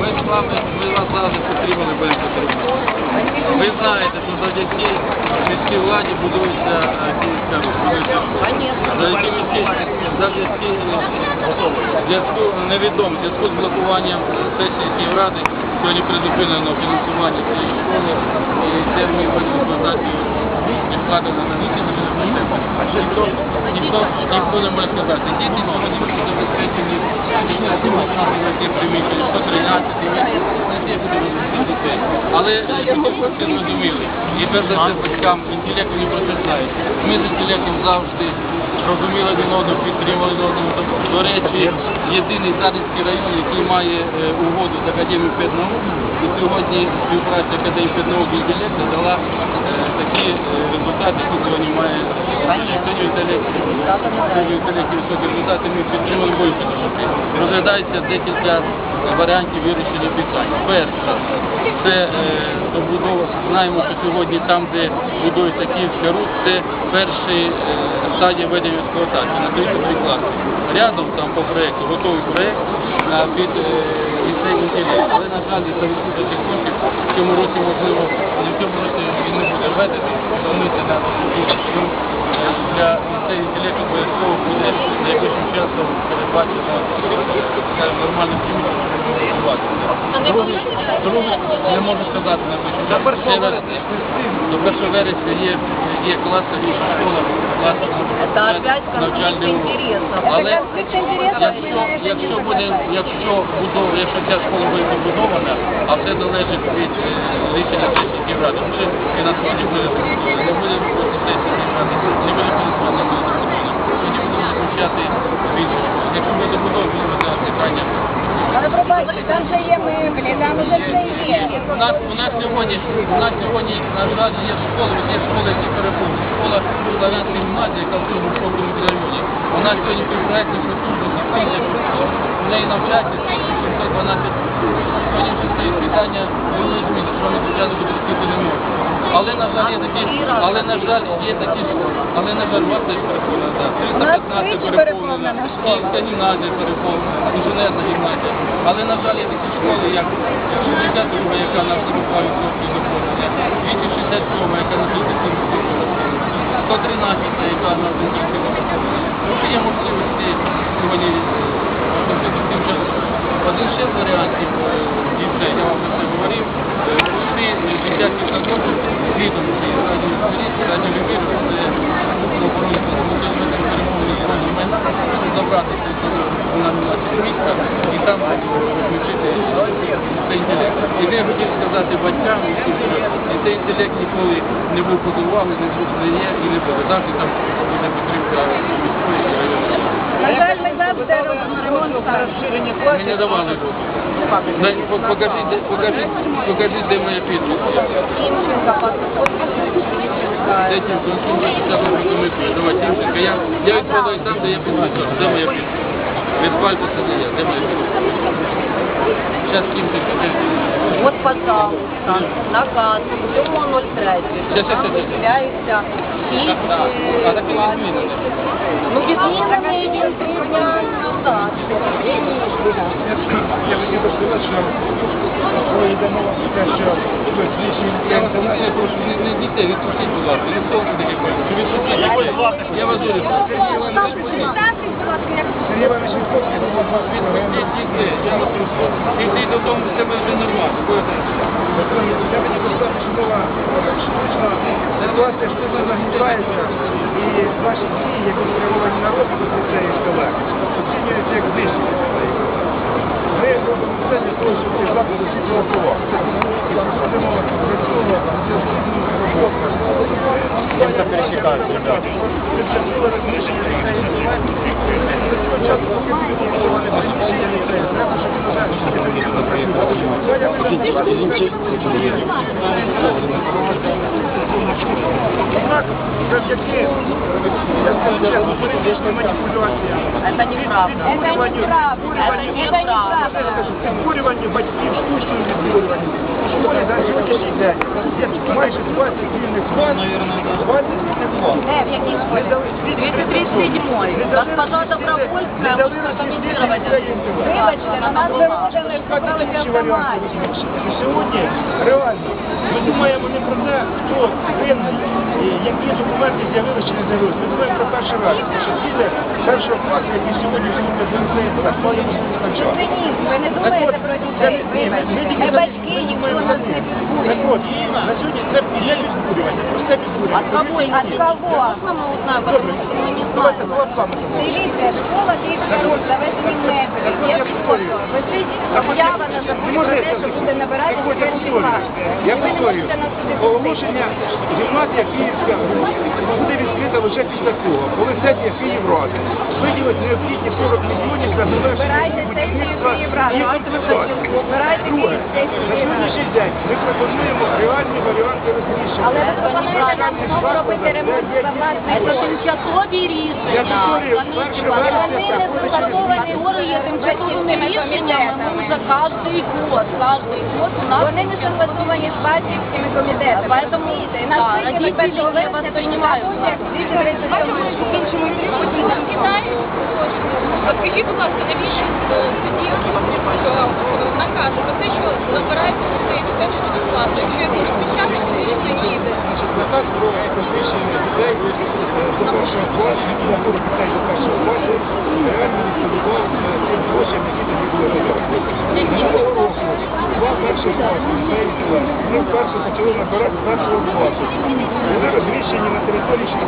Ми з вами, ми вас завжди підтримали, будемо підтримувати. Ви знаєте, що завдяки міській владі будується е, Київська Русь. Завдяки е, зв'язку невідомо, зв'язку з блокуванням сесії Київради сьогодні призупинено фінансування цієї школи і це ми хочемо відкладено на місяць. Ніхто, ніхто, ніхто не може сказати. Діти сьогодні забезпечені яке приміщення, 113, не всі будуть дітей. Але всі зрозуміли. І перш за все батькам інтелекту не процвітають. Ми з інтелектом завжди розуміли один одного, підтримували один одного. До речі, єдиний Зарницький район, який має е, угоду з Академією педнаук, і сьогодні співпраця Академії педнаук і інтелекту дала е, такі е, результати, які сьогодні має сьогодні інтелект. Сьогодні інтелект високі результати ми підтримали бою. Розглядається декілька варіантів вирішення питань. Перше, це добудова. Знаємо, що сьогодні там, де будується Київська Русь, це перший стадії стадія ведення експлуатації на 33 класи. Рядом там по проєкту, готовий проєкт під е, інтелект. Але, на жаль, із-за відсутності коштів в цьому році, можливо, не в цьому році він не буде введений, тому на ну, для ліцею інтелекту обов'язково буде найближчим часом передбачено нормальне приміщення, щоб будувати. Другий, не можу сказати на Ще раз, До 1 вересня є, є класові школа, класові Это опять конфликт навчальні Але якщо, якщо буде, якщо будов, якщо ця школа буде побудована, а все залежить від рішення сесії Київради, може фінансування буде не буде проти сесії Київради, не буде фінансування буде побудована. Тоді будемо заключати війну. Якщо буде добудовано, буде питання. Але пробачте, там же є меблі, там уже все є. У нас, у нас сьогодні, у нас сьогодні, на жаль, є школи, є школи, які переповнені. Школа Славянська гімназія, яка в цьому шоковому районі. Вона сьогодні півпроектна структура в неї навчається 712 Сьогодні вже стоїть питання нової зміни, що ми звичайно буде скільки не можемо. Але, на жаль, є такі, але, на жаль, є такі школи. Але, на жаль, вас теж переповнена. У 315 переповнена. Київська гімназія переповнена, інженерна гімназія. Але, на жаль, є такі школи, як 62, яка на 42% заповнення, 267, яка на 37% 113, яка на 1% заповнення. Ну, є можливості сьогодні тим часом. Один ще з варіантів е, дітей, я вам про це говорив, пусти дитячі садочок, звітом цієї радіо радіолюбів, це охорони перемовини збройні мене, щоб забрати цей садочок на міста і там включити цей інтелект. І я хотів сказати батькам, і цей інтелект ніколи не був не був не є і не буде. Завжди там буде підтримка міської районної. На жаль, ми завжди робимо ремонт сам. Ми не давали дозволу. Дай, по- Покажіть, де- покажіть, покажіть, де моя підпис. Тімченка, Де ті комісії? Давай, Тимченко. Я, я відповідаю там, де я підписав. Де моя підпис? Від пальця де я, де моя підпис? Зараз Тимченко, де? От, пожалуйста, наказ 7.03. Щас, щас, щас. Виділяється всі А, а, а так і не е, змінено. Ну, відмінений він три дня назад. Я хотів би сказати, що коли йде мова те, що хтось Я не прошу, не, не дітей, відпустіть, будь ласка, не слово таке відпустіть. Я вас дуже прошу. Сергій Іванович Вітковський, голова власного Відпустіть дітей, я вас прошу. Іди додому, в тебе вже нормально. Я що ситуація штучно нагнітається, і ваші дії, як спрямовані на розвиток і колег, оцінюються як знищення. Ми робимо все для того, щоб ці заклади всі працювали. І будемо. Я це пересікаю, ребята. Це розміщення ми відбудовували приміщення ліцею, треба, щоб завдяки, я скажу чесно, політичним маніпуляціям, Это неправда. Это неправда. Это неправда. Підбурювання батьків штучним відбурюванням. У школі на сьогоднішній день є майже 20 вільних класів, 20 вільних класів. Э, в якій школі? 237-й. Госпожа Добровольская может прокомментировать. На нас. І сьогодні реально ми думаємо не про те, хто винний, які документи з'явилися чи не з'явилися. Ми думаємо про перший раз, тому що діти першого класу, які сьогодні слухають до так мали можливість навчати. Ви не думаєте про дітей. ні, ми- ми тільки Вибачте. за- Батьки ніхто нас не підбурює. Так от, на сьогодні це є підбурювання, просте підбурювання. От кого? От кого? Добре, потому что мы не давайте знаем. Дивіться, школа Київська Русь, завезені мебелі, є фото. Висить об'ява на заборі про те, що буде набирати я перший повторюю. клас. Я. Оголошення гімназія Київська буде відкрита лише після того, коли сесія Київради виділить необхідні 40 мільйонів для завершення будівництва і Друге, на сьогоднішній день ми пропонуємо реальні варіанти розміщення. Але ви пропонуєте нам знову робити ремонт за власний Это кошт. Я рішення. повторюю, перше вересня Вони не заходить согласовані Которые тимчасовими рішеннями ми за каждый год, каждый год у нас Вони не согласовані з батьківськими комітетами. Поэтому, розумієте? І нас да, прийняли родителі 1 не вересня воспринимають тут як нас. 237 іншому От скажіть, будь ласка, навіщо тоді наказ про те, що забирають дітей з першого класу, якщо якийсь спочатку рішення їде? Значить, наказ про розміщення дітей е, до першого класу, набору дітей до першого вперше почали набирати нашого класу. Були розміщені на території 60